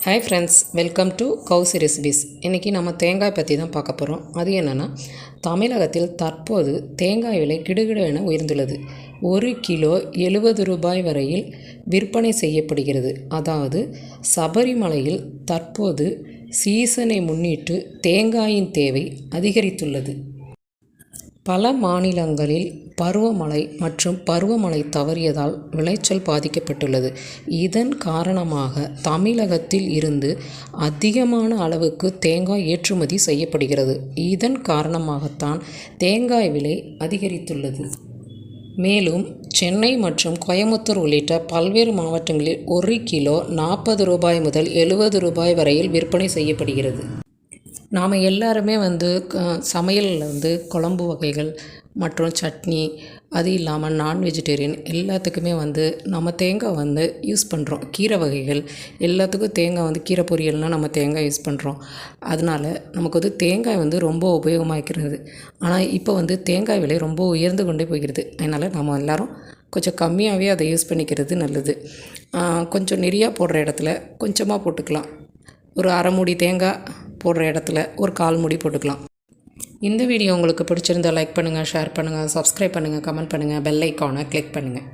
Hi friends welcome to Kausi Recipes இன்றைக்கி நம்ம தேங்காய் பற்றி தான் பார்க்க போகிறோம் அது என்னென்னா தமிழகத்தில் தற்போது தேங்காய் விலை கிடுகிடு உயர்ந்துள்ளது. ஒரு கிலோ எழுபது ரூபாய் வரையில் விற்பனை செய்யப்படுகிறது. அதாவது சபரிமலையில் தற்போது சீசனை முன்னிட்டு தேங்காயின் தேவை அதிகரித்துள்ளது. பல மாநிலங்களில் பருவமழை மற்றும் பருவமழை தவறியதால் விளைச்சல் பாதிக்கப்பட்டுள்ளது. இதன் காரணமாக தமிழகத்தில் இருந்து அதிகமான அளவுக்கு தேங்காய் ஏற்றுமதி செய்யப்படுகிறது. இதன் காரணமாகத்தான் தேங்காய் விலை அதிகரித்துள்ளது. மேலும் சென்னை மற்றும் கோயமுத்தூர் உள்ளிட்ட பல்வேறு மாவட்டங்களில் ஒரு கிலோ நாற்பது ரூபாய் முதல் எழுபது ரூபாய் வரையில் விற்பனை செய்யப்படுகிறது. நாம் எல்லாருமே வந்து சமையலில் வந்து குழம்பு வகைகள் மற்றும் சட்னி அது இல்லாமல் நான் வெஜிடேரியன் எல்லாத்துக்குமே வந்து நம்ம தேங்காய் வந்து யூஸ் பண்ணுறோம் கீரை வகைகள் எல்லாத்துக்கும் தேங்காய் வந்து கீரை பொரியல்னால் நம்ம தேங்காய் யூஸ் பண்ணுறோம் அதனால் நமக்கு வந்து தேங்காய் வந்து ரொம்ப உபயோகமாக இருக்கிறது ஆனால் இப்போ வந்து தேங்காய் விலை ரொம்ப உயர்ந்து கொண்டே போகிறது. அதனால் நம்ம எல்லோரும் கொஞ்சம் கம்மியாகவே அதை யூஸ் பண்ணிக்கிறது நல்லது. கொஞ்சம் நிறையா போடுற இடத்துல கொஞ்சமாக போட்டுக்கலாம். ஒரு அரை மூடி தேங்காய் போடுற இடத்துல ஒரு கால் முடி போட்டுக்கலாம். இந்த வீடியோ உங்களுக்கு பிடிச்சிருந்தால் லைக் பண்ணுங்கள் ஷேர் பண்ணுங்கள் சப்ஸ்கிரைப் பண்ணுங்கள் கமெண்ட் பண்ணுங்கள் பெல் ஐக்கானை கிளிக் பண்ணுங்கள்